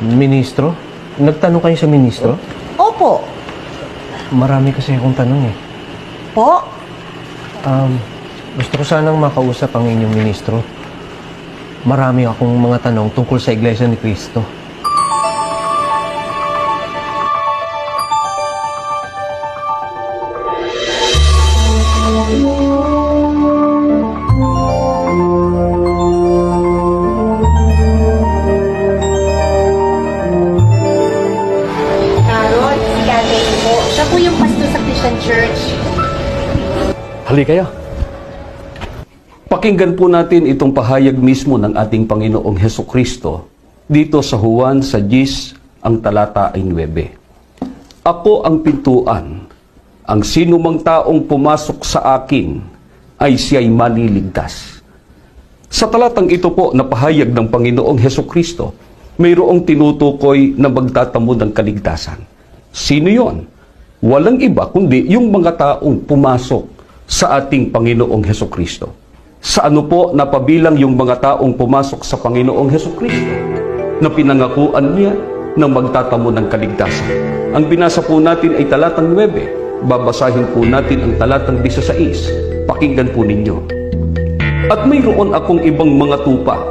Ministro? Nagtanong kayo sa ministro? Opo. Marami kasi akong tanong eh. Po? Um, gusto ko sanang makausap ang inyong ministro. Marami akong mga tanong tungkol sa Iglesia ni Cristo. Christian Church. Hali kayo. Pakinggan po natin itong pahayag mismo ng ating Panginoong Heso Kristo dito sa Juan sa 10 ang talata ay 9. Ako ang pintuan. Ang sino mang taong pumasok sa akin ay siya'y maniligtas. Sa talatang ito po na pahayag ng Panginoong Heso Kristo, mayroong tinutukoy na magtatamo ng kaligtasan. Sino yon? Walang iba kundi yung mga taong pumasok sa ating Panginoong Heso Kristo. Sa ano po napabilang yung mga taong pumasok sa Panginoong Heso Kristo na pinangakuan niya na magtatamo ng kaligtasan. Ang binasa po natin ay talatang 9. Babasahin po natin ang talatang 16. Pakinggan po ninyo. At mayroon akong ibang mga tupa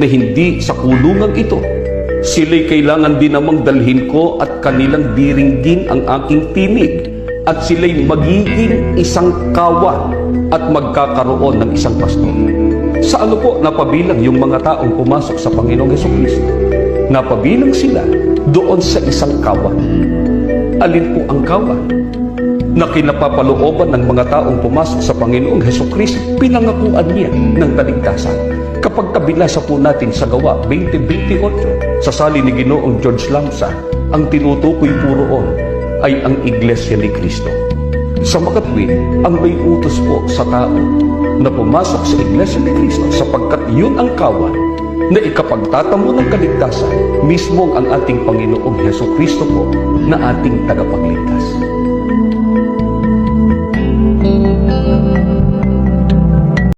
na hindi sa kulungan ito. Sila'y kailangan din namang dalhin ko at kanilang diringgin ang aking tinig at sila'y magiging isang kawan at magkakaroon ng isang pastor. Sa ano po napabilang yung mga taong pumasok sa Panginoong Heso Kristo? Napabilang sila doon sa isang kawan. Alin po ang kawan? na kinapapalooban ng mga taong pumasok sa Panginoong Heso Kristo, pinangakuan niya ng kaligtasan. Kapag kabilasa po natin sa gawa 2028, sa sali ni Ginoong George Lamsa, ang tinutukoy po roon ay ang Iglesia ni Kristo. Sa makatwid, ang may utos po sa tao na pumasok sa Iglesia ni Kristo sapagkat yun ang kawan na ikapagtatamo ng kaligtasan mismo ang ating Panginoong Heso Kristo po na ating tagapagligtas.